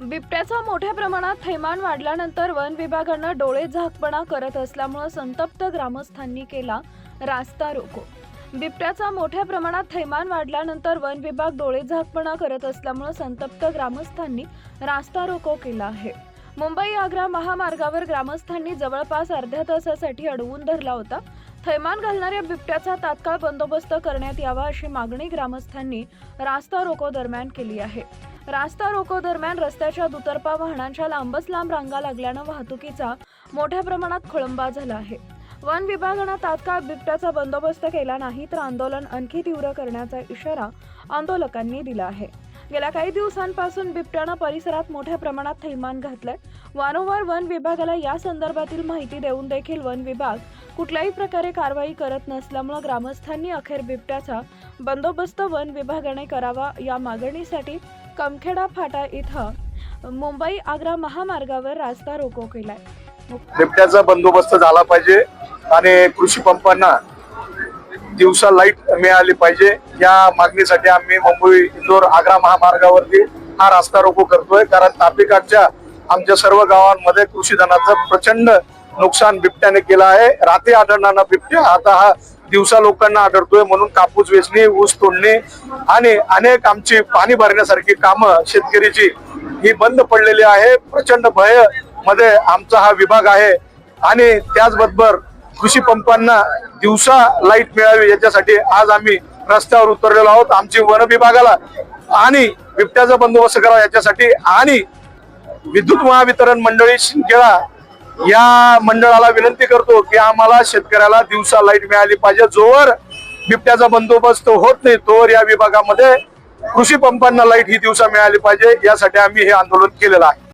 बिबट्याचा मोठ्या प्रमाणात थैमान वाढल्यानंतर वन विभागानं डोळे झाकपणा करत असल्यामुळं संतप्त ग्रामस्थांनी केला रास्ता रोको. बिबट्याचा मोठ्या प्रमाणात थैमान वाढल्यानंतर वन विभाग डोळे झाकपणा करत असल्यामुळं संतप्त ग्रामस्थांनी रास्ता रोको केला आहे. मुंबई आग्रा महामार्गावर ग्रामस्थांनी जवळपास अर्ध्या तासासाठी अडवून धरला होता. थैमान घालणाऱ्या बिबट्याचा तात्काळ बंदोबस्त करण्यात यावा अशी मागणी ग्रामस्थांनी रास्ता रोको दरम्यान केली आहे. रास्ता रोको दरम्यान रस्त्याच्या दुतर्फा वाहनांच्या लांबच लांब रांगा लागल्यानं वाहतुकीचा मोठ्या प्रमाणात खोळंबा झाला आहे. वन विभागानं तात्काळ बिबट्याचा बंदोबस्त केला नाही तर आंदोलन आणखी तीव्र करण्याचा इशारा आंदोलकांनी दिला आहे. गेल्या काही दिवसांपासून बिबट्यानं परिसरात मोठ्या प्रमाणात थैमान घातलंय. वारंवार वन विभागाला या संदर्भातील माहिती देऊन देखील वन विभाग कुठल्याही प्रकारे कारवाई करत नसल्यामुळे ग्रामस्थांनी अखेर बिबट्याचा बंदोबस्त वन विभागाने करावा या मागणीसाठी कमखेडा फाटा इथं मुंबई आग्रा महामार्गावर रास्ता रोको केलाय. बिबट्याचा बंदोबस्त झाला पाहिजे आणि कृषी पंपांना दिवसा लाइट मिळाली पाहिजे. या मागणीसाठी आम्ही मुंबई इंदोर आग्रा महामार्गावरती हा रास्ता रोको करतोय. कारण तापिकाटच्या आमच्या सर्व गावांमध्ये कृषी धनाचं प्रचंड नुकसान बिबट्याने केलं आहे. रात्री आढळणारा बिबट्या आता हा दिवसा लोकांना आढळतोय म्हणून कापूस वेचणी ऊस तोडणी आणि अनेक आमची पाणी भरण्यासारखी कामं शेतकरीची ही बंद पडलेली आहे. प्रचंड भयमध्ये आमचा हा विभाग आहे. आणि त्याचबरोबर कृषी पंपांना दिवसा लाइट मिळावी याच्यासाठी आज आम्ही रस्त्यावर उतरलेलो आहोत. आमची वन विभागाला आणि बिबट्याचा बंदोबस्त करावा याच्यासाठी आणि विद्युत महावितरण मंडळी शिंकेळा या मंडळाला विनंती करतो की आम्हाला शेतकऱ्याला दिवसा लाइट मिळाली पाहिजे. जोवर बिबट्याचा बंदोबस्त होत नाही तोवर या विभागामध्ये कृषी पंपांना लाइट ही दिवसा मिळाली पाहिजे. यासाठी आम्ही हे आंदोलन केलेलं आहे.